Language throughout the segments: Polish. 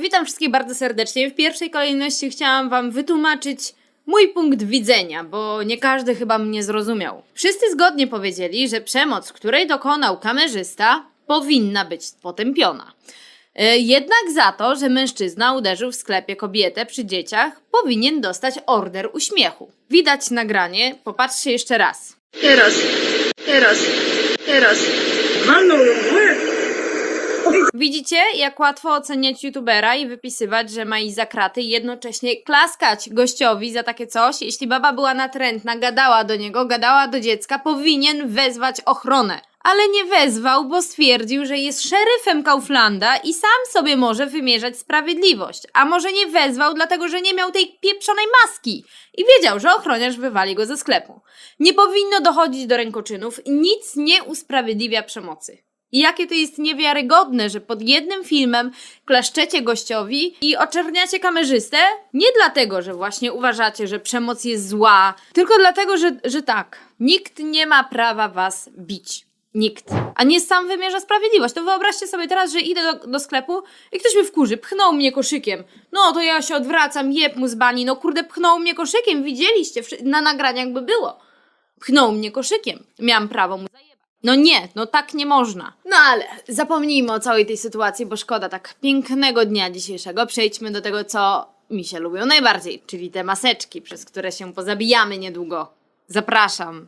Witam wszystkich bardzo serdecznie. W pierwszej kolejności chciałam Wam wytłumaczyć mój punkt widzenia, bo nie każdy chyba mnie zrozumiał. Wszyscy zgodnie powiedzieli, że przemoc, której dokonał kamerzysta, powinna być potępiona. E, Jednak za to, że mężczyzna uderzył w sklepie kobietę przy dzieciach, powinien dostać order uśmiechu. Widać nagranie, popatrzcie jeszcze raz. Teraz, teraz, teraz. Walnął łeb. Widzicie, jak łatwo oceniać youtubera i wypisywać, że ma iść za kraty i jednocześnie klaskać gościowi za takie coś? Jeśli baba była natrętna, gadała do niego, gadała do dziecka, powinien wezwać ochronę. Ale nie wezwał, bo stwierdził, że jest szeryfem Kauflanda i sam sobie może wymierzać sprawiedliwość. A może nie wezwał, dlatego że nie miał tej pieprzonej maski i wiedział, że ochroniarz wywali go ze sklepu. Nie powinno dochodzić do rękoczynów i nic nie usprawiedliwia przemocy. I jakie to jest niewiarygodne, że pod jednym filmem klaszczecie gościowi i oczerniacie kamerzystę? Nie dlatego, że właśnie uważacie, że przemoc jest zła, tylko dlatego, że, że tak. Nikt nie ma prawa was bić. Nikt. A nie sam wymierza sprawiedliwość. To wyobraźcie sobie teraz, że idę do, do sklepu i ktoś mnie wkurzy, pchnął mnie koszykiem. No to ja się odwracam, jeb mu z bani. No kurde, pchnął mnie koszykiem, widzieliście na nagraniach by było. Pchnął mnie koszykiem. Miałam prawo mu zajebać. No nie, no tak nie można. No ale zapomnijmy o całej tej sytuacji, bo szkoda tak pięknego dnia dzisiejszego. Przejdźmy do tego, co mi się lubią najbardziej, czyli te maseczki, przez które się pozabijamy niedługo. Zapraszam.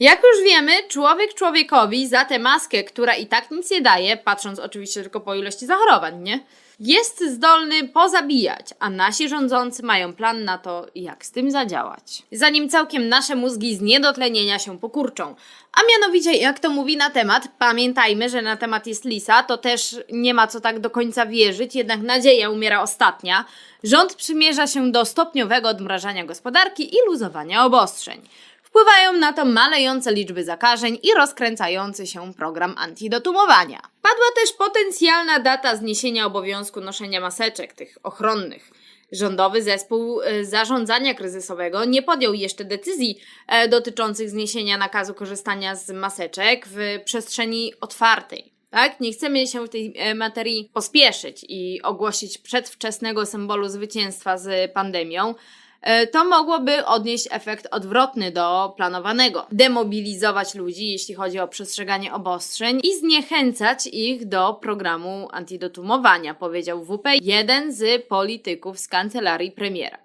Jak już wiemy, człowiek człowiekowi za tę maskę, która i tak nic nie daje, patrząc oczywiście tylko po ilości zachorowań, nie? Jest zdolny pozabijać, a nasi rządzący mają plan na to, jak z tym zadziałać. Zanim całkiem nasze mózgi z niedotlenienia się pokurczą. A mianowicie, jak to mówi na temat, pamiętajmy, że na temat jest Lisa, to też nie ma co tak do końca wierzyć, jednak nadzieja umiera ostatnia. Rząd przymierza się do stopniowego odmrażania gospodarki i luzowania obostrzeń. Wpływają na to malejące liczby zakażeń i rozkręcający się program antidotumowania. Padła też potencjalna data zniesienia obowiązku noszenia maseczek, tych ochronnych. Rządowy zespół e, zarządzania kryzysowego nie podjął jeszcze decyzji e, dotyczących zniesienia nakazu korzystania z maseczek w przestrzeni otwartej. Tak? Nie chcemy się w tej e, materii pospieszyć i ogłosić przedwczesnego symbolu zwycięstwa z pandemią. E, to mogłoby odnieść efekt odwrotny do planowanego. Demobilizować ludzi, jeśli chodzi o przestrzeganie obostrzeń i zniechęcać ich do programu antidotumowania, powiedział WP jeden z polityków z kancelarii premiera.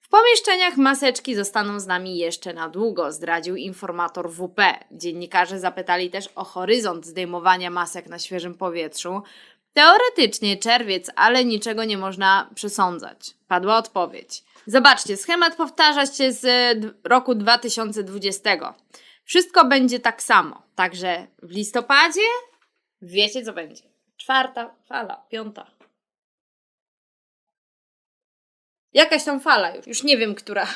W pomieszczeniach maseczki zostaną z nami jeszcze na długo, zdradził informator WP. Dziennikarze zapytali też o horyzont zdejmowania masek na świeżym powietrzu. Teoretycznie czerwiec, ale niczego nie można przesądzać. Padła odpowiedź. Zobaczcie, schemat powtarza się z roku 2020. Wszystko będzie tak samo. Także w listopadzie wiecie co będzie. Czwarta fala, piąta. Jakaś tam fala już, już nie wiem która.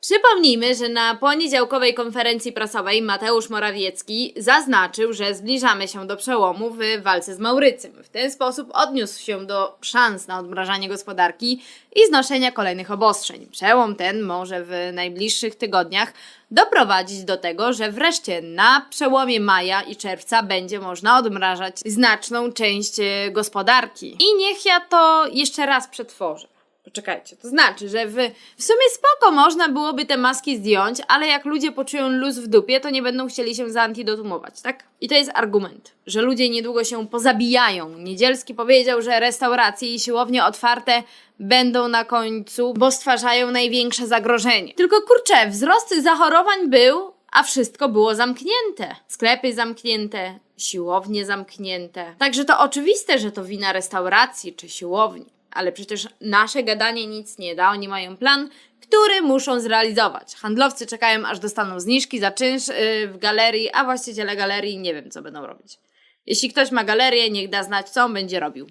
Przypomnijmy, że na poniedziałkowej konferencji prasowej Mateusz Morawiecki zaznaczył, że zbliżamy się do przełomu w walce z Maurycym. W ten sposób odniósł się do szans na odmrażanie gospodarki i znoszenia kolejnych obostrzeń. Przełom ten może w najbliższych tygodniach doprowadzić do tego, że wreszcie na przełomie maja i czerwca będzie można odmrażać znaczną część e, gospodarki. I niech ja to jeszcze raz przetworzę. Poczekajcie, to znaczy, że w, w sumie spoko można byłoby te maski zdjąć, ale jak ludzie poczują luz w dupie, to nie będą chcieli się zaantidotumować, tak? I to jest argument, że ludzie niedługo się pozabijają. Niedzielski powiedział, że restauracje i siłownie otwarte będą na końcu, bo stwarzają największe zagrożenie. Tylko kurczę, wzrost zachorowań był, a wszystko było zamknięte. Sklepy zamknięte, siłownie zamknięte. Także to oczywiste, że to wina restauracji czy siłowni. Ale przecież nasze gadanie nic nie da. Oni mają plan, który muszą zrealizować. Handlowcy czekają, aż dostaną zniżki za czynsz yy, w galerii, a właściciele galerii nie wiem, co będą robić. Jeśli ktoś ma galerię, niech da znać, co on będzie robił.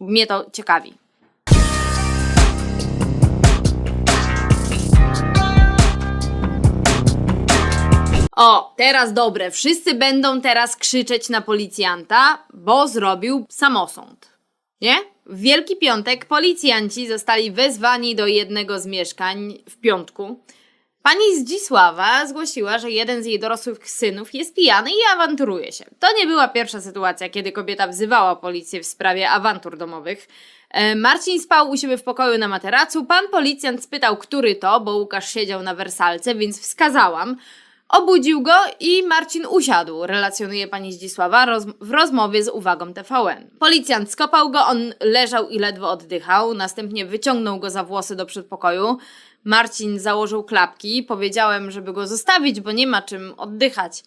Mnie to ciekawi. O, teraz dobre. Wszyscy będą teraz krzyczeć na policjanta, bo zrobił samosąd. Nie? W Wielki Piątek policjanci zostali wezwani do jednego z mieszkań w piątku. Pani Zdzisława zgłosiła, że jeden z jej dorosłych synów jest pijany i awanturuje się. To nie była pierwsza sytuacja, kiedy kobieta wzywała policję w sprawie awantur domowych. E, Marcin spał u siebie w pokoju na materacu. Pan policjant spytał, który to, bo Łukasz siedział na wersalce, więc wskazałam. Obudził go i Marcin usiadł, relacjonuje pani Zdzisława roz w rozmowie z uwagą TVN. Policjant skopał go, on leżał i ledwo oddychał, następnie wyciągnął go za włosy do przedpokoju. Marcin założył klapki, powiedziałem, żeby go zostawić, bo nie ma czym oddychać.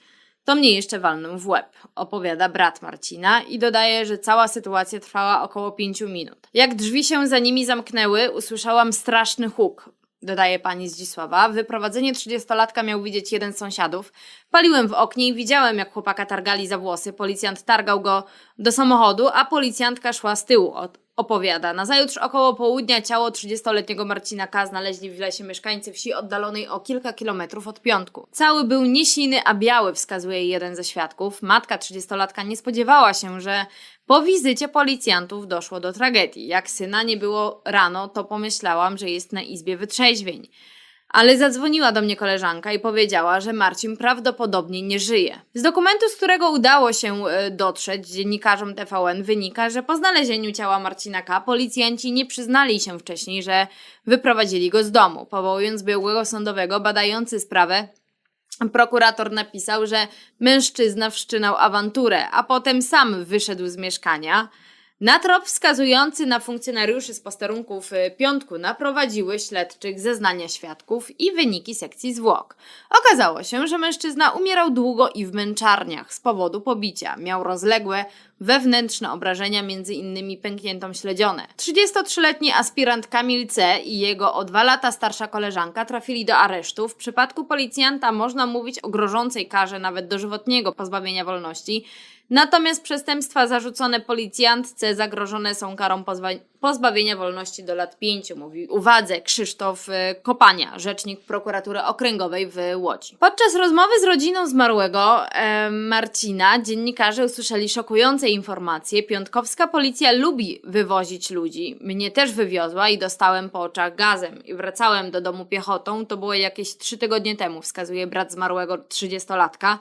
To mnie jeszcze walnął w łeb, opowiada brat Marcina i dodaje, że cała sytuacja trwała około pięciu minut. Jak drzwi się za nimi zamknęły, usłyszałam straszny huk. Dodaje pani Zdzisława. Wyprowadzenie 30-latka miał widzieć jeden z sąsiadów. Paliłem w oknie i widziałem, jak chłopaka targali za włosy. Policjant targał go do samochodu, a policjantka szła z tyłu. Od, opowiada. Nazajutrz około południa ciało 30-letniego Marcina K. znaleźli w lesie mieszkańcy wsi oddalonej o kilka kilometrów od piątku. Cały był nie a biały, wskazuje jeden ze świadków. Matka 30-latka nie spodziewała się, że po wizycie policjantów doszło do tragedii. Jak syna nie było rano, to pomyślałam, że jest na izbie wytrzeźwień. Ale zadzwoniła do mnie koleżanka i powiedziała, że Marcin prawdopodobnie nie żyje. Z dokumentu, z którego udało się e, dotrzeć dziennikarzom TVN, wynika, że po znalezieniu ciała Marcina K. policjanci nie przyznali się wcześniej, że wyprowadzili go z domu. Powołując biegłego sądowego badający sprawę, prokurator napisał, że mężczyzna wszczynał awanturę, a potem sam wyszedł z mieszkania. Na trop wskazujący na funkcjonariuszy z posterunków y, piątku naprowadziły śledczych zeznania świadków i wyniki sekcji zwłok. Okazało się, że mężczyzna umierał długo i w męczarniach z powodu pobicia. Miał rozległe wewnętrzne obrażenia, między innymi pękniętą śledzionę. 33-letni aspirant Kamil C. i jego o dwa lata starsza koleżanka trafili do aresztu. W przypadku policjanta można mówić o grożącej karze nawet dożywotniego pozbawienia wolności. Natomiast przestępstwa zarzucone policjantce zagrożone są karą pozwa- pozbawienia wolności do lat 5, mówi uwadze Krzysztof y, Kopania, rzecznik prokuratury okręgowej w Łodzi. Podczas rozmowy z rodziną zmarłego e, Marcina dziennikarze usłyszeli szokujące informacje. Piątkowska policja lubi wywozić ludzi. Mnie też wywiozła i dostałem po oczach gazem. I wracałem do domu piechotą. To było jakieś trzy tygodnie temu, wskazuje brat zmarłego 30-latka.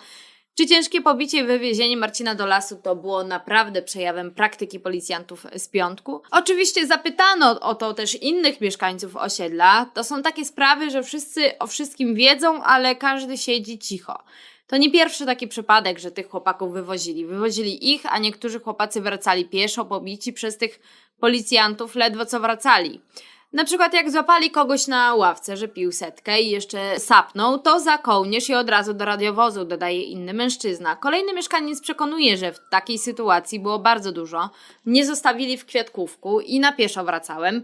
Czy ciężkie pobicie i wywiezienie Marcina do lasu to było naprawdę przejawem praktyki policjantów z piątku? Oczywiście zapytano o to też innych mieszkańców osiedla. To są takie sprawy, że wszyscy o wszystkim wiedzą, ale każdy siedzi cicho. To nie pierwszy taki przypadek, że tych chłopaków wywozili. Wywozili ich, a niektórzy chłopacy wracali pieszo, pobici przez tych policjantów, ledwo co wracali. Na przykład jak złapali kogoś na ławce, że pił setkę i jeszcze sapnął, to za kołnierz i od razu do radiowozu, dodaje inny mężczyzna. Kolejny mieszkaniec przekonuje, że w takiej sytuacji było bardzo dużo. Mnie zostawili w kwiatkówku i na pieszo wracałem.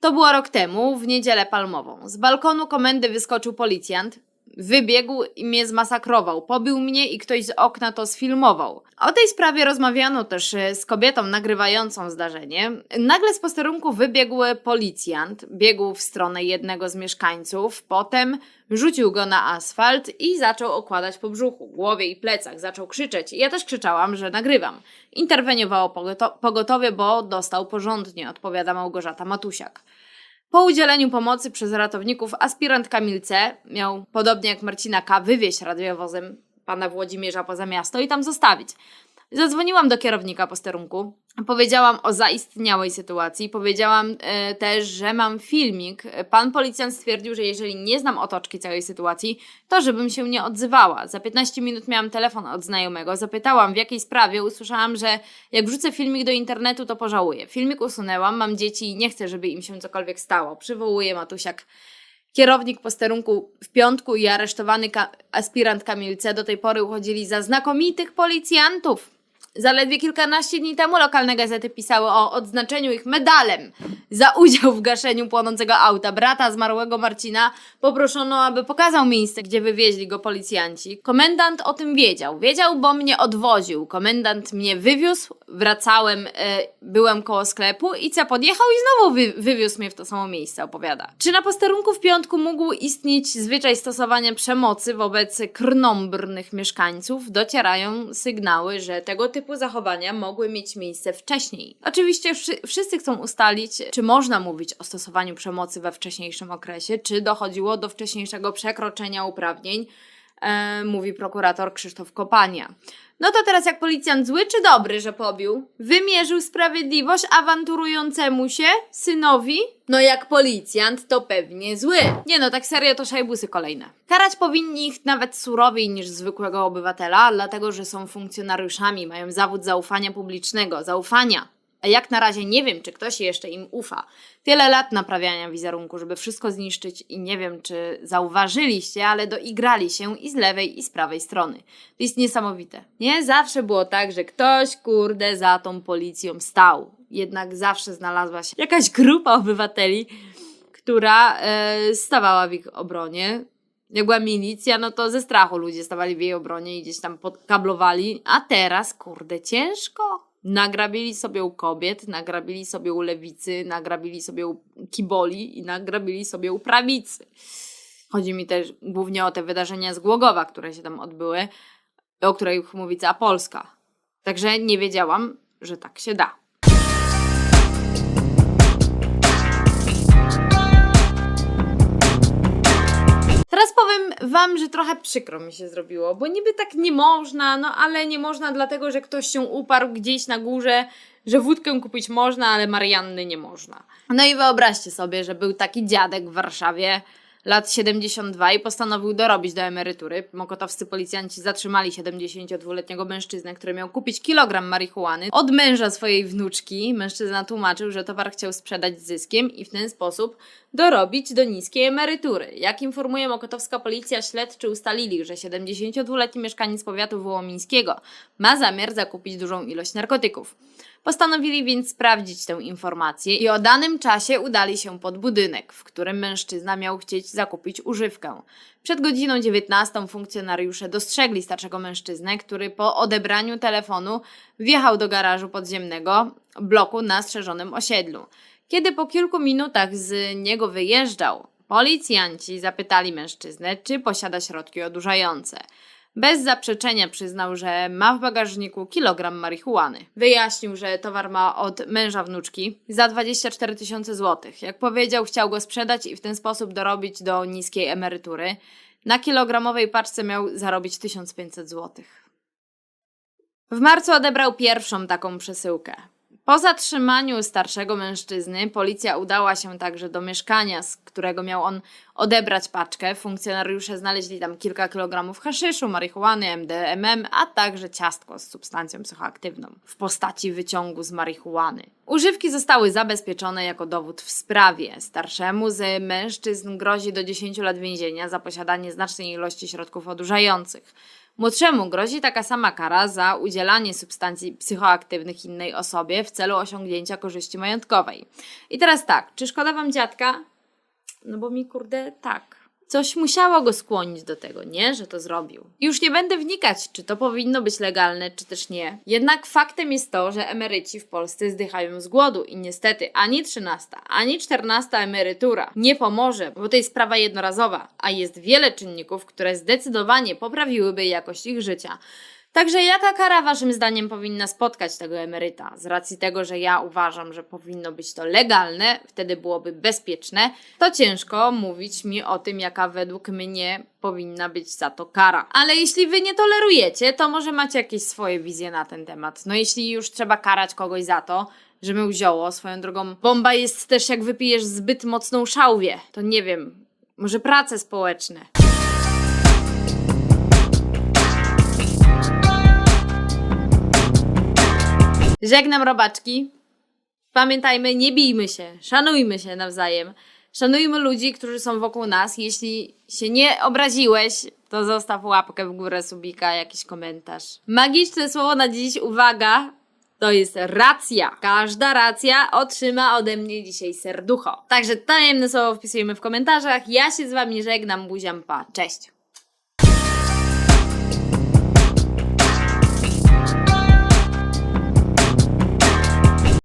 To było rok temu, w niedzielę palmową. Z balkonu komendy wyskoczył policjant. Wybiegł i mnie zmasakrował. Pobił mnie i ktoś z okna to sfilmował. O tej sprawie rozmawiano też e, z kobietą nagrywającą zdarzenie. Nagle z posterunku wybiegł policjant, biegł w stronę jednego z mieszkańców, potem rzucił go na asfalt i zaczął okładać po brzuchu, głowie i plecach. Zaczął krzyczeć. Ja też krzyczałam, że nagrywam. Interweniowało pogoto- pogotowie, bo dostał porządnie, odpowiada Małgorzata Matusiak. Po udzieleniu pomocy przez ratowników aspirant Kamil C. miał, podobnie jak Marcina K., wywieźć radiowozem pana Włodzimierza poza miasto i tam zostawić. Zadzwoniłam do kierownika posterunku, powiedziałam o zaistniałej sytuacji, powiedziałam e, też, że mam filmik. Pan policjant stwierdził, że jeżeli nie znam otoczki całej sytuacji, to żebym się nie odzywała. Za 15 minut miałam telefon od znajomego, zapytałam w jakiej sprawie, usłyszałam, że jak wrzucę filmik do internetu, to pożałuję. Filmik usunęłam, mam dzieci i nie chcę, żeby im się cokolwiek stało. Przywołuje Matusiak Kierownik posterunku w piątku i aresztowany ka- aspirant Kamil C. do tej pory uchodzili za znakomitych policjantów. Zaledwie kilkanaście dni temu lokalne gazety pisały o odznaczeniu ich medalem za udział w gaszeniu płonącego auta. Brata zmarłego Marcina poproszono, aby pokazał miejsce, gdzie wywieźli go policjanci. Komendant o tym wiedział. Wiedział, bo mnie odwoził. Komendant mnie wywiózł, wracałem, e, byłem koło sklepu i co podjechał i znowu wy- wywiózł mnie w to samo miejsce, opowiada. Czy na posterunku w piątku mógł istnieć zwyczaj stosowania przemocy wobec krnąbrnych mieszkańców? Docierają sygnały, że tego typu typu zachowania mogły mieć miejsce wcześniej. Oczywiście wszy- wszyscy chcą ustalić, czy można mówić o stosowaniu przemocy we wcześniejszym okresie, czy dochodziło do wcześniejszego przekroczenia uprawnień, e, mówi prokurator Krzysztof Kopania. No to teraz jak policjant zły czy dobry, że pobił? Wymierzył sprawiedliwość awanturującemu się synowi? No jak policjant to pewnie zły. Nie no, tak serio to szajbusy kolejne. Karać powinni ich nawet surowiej niż zwykłego obywatela, dlatego że są funkcjonariuszami, mają zawód zaufania publicznego, zaufania. A jak na razie nie wiem, czy ktoś jeszcze im ufa. Tyle lat naprawiania wizerunku, żeby wszystko zniszczyć i nie wiem, czy zauważyliście, ale doigrali się i z lewej, i z prawej strony. To jest niesamowite. Nie zawsze było tak, że ktoś, kurde, za tą policją stał. Jednak zawsze znalazła się jakaś grupa obywateli, która e, stawała w ich obronie. Jak była milicja, no to ze strachu ludzie stawali w jej obronie i gdzieś tam podkablowali. A teraz, kurde, ciężko. Nagrabili sobie u kobiet, nagrabili sobie u lewicy, nagrabili sobie u kiboli i nagrabili sobie u prawicy. Chodzi mi też głównie o te wydarzenia z Głogowa, które się tam odbyły, o których mówi cała Polska. Także nie wiedziałam, że tak się da. Powiem wam, że trochę przykro mi się zrobiło, bo niby tak nie można, no ale nie można dlatego, że ktoś się uparł gdzieś na górze, że wódkę kupić można, ale Marianny nie można. No i wyobraźcie sobie, że był taki dziadek w Warszawie, lat 72 i postanowił dorobić do emerytury. Mokotowscy policjanci zatrzymali 72-letniego mężczyznę, który miał kupić kilogram marihuany od męża swojej wnuczki. Mężczyzna tłumaczył, że towar chciał sprzedać z zyskiem i w ten sposób dorobić do niskiej emerytury. Jak informuje mokotowska policja, śledczy ustalili, że 72-letni mieszkaniec powiatu wołomińskiego ma zamiar zakupić dużą ilość narkotyków. Postanowili więc sprawdzić tę informację i o danym czasie udali się pod budynek, w którym mężczyzna miał chcieć zakupić używkę. Przed godziną 19 funkcjonariusze dostrzegli starszego mężczyznę, który po odebraniu telefonu wjechał do garażu podziemnego bloku na strzeżonym osiedlu. Kiedy po kilku minutach z niego wyjeżdżał, policjanci zapytali mężczyznę, czy posiada środki odurzające. Bez zaprzeczenia przyznał, że ma w bagażniku kilogram marihuany. Wyjaśnił, że towar ma od męża wnuczki za 24 tysiące złotych. Jak powiedział, chciał go sprzedać i w ten sposób dorobić do niskiej emerytury. Na kilogramowej paczce miał zarobić 1500 złotych. W marcu odebrał pierwszą taką przesyłkę. Po zatrzymaniu starszego mężczyzny, policja udała się także do mieszkania, z którego miał on odebrać paczkę. Funkcjonariusze znaleźli tam kilka kilogramów haszyszu, marihuany, MDMM, a także ciastko z substancją psychoaktywną w postaci wyciągu z marihuany. Używki zostały zabezpieczone jako dowód w sprawie. Starszemu z mężczyzn grozi do 10 lat więzienia za posiadanie znacznej ilości środków odurzających. Młodszemu grozi taka sama kara za udzielanie substancji psychoaktywnych innej osobie w celu osiągnięcia korzyści majątkowej. I teraz tak, czy szkoda wam dziadka? No bo mi kurde tak. Coś musiało go skłonić do tego, nie? Że to zrobił. Już nie będę wnikać, czy to powinno być legalne, czy też nie. Jednak faktem jest to, że emeryci w Polsce zdychają z głodu i niestety ani 13, ani 14 emerytura nie pomoże, bo to jest sprawa jednorazowa, a jest wiele czynników, które zdecydowanie poprawiłyby jakość ich życia. Także jaka kara waszym zdaniem powinna spotkać tego emeryta? Z racji tego, że ja uważam, że powinno być to legalne, wtedy byłoby bezpieczne, to ciężko mówić mi o tym, jaka według mnie powinna być za to kara. Ale jeśli wy nie tolerujecie, to może macie jakieś swoje wizje na ten temat. No jeśli już trzeba karać kogoś za to, że mył zioło, swoją drogą bomba jest też jak wypijesz zbyt mocną szałwię. To nie wiem, może prace społeczne. Żegnam robaczki. Pamiętajmy, nie bijmy się, szanujmy się nawzajem. Szanujmy ludzi, którzy są wokół nas. Jeśli się nie obraziłeś, to zostaw łapkę w górę, subika, jakiś komentarz. Magiczne słowo na dziś, uwaga, to jest racja. Każda racja otrzyma ode mnie dzisiaj serducho. Także tajemne słowo wpisujemy w komentarzach. Ja się z wami żegnam, buziam, pa, cześć.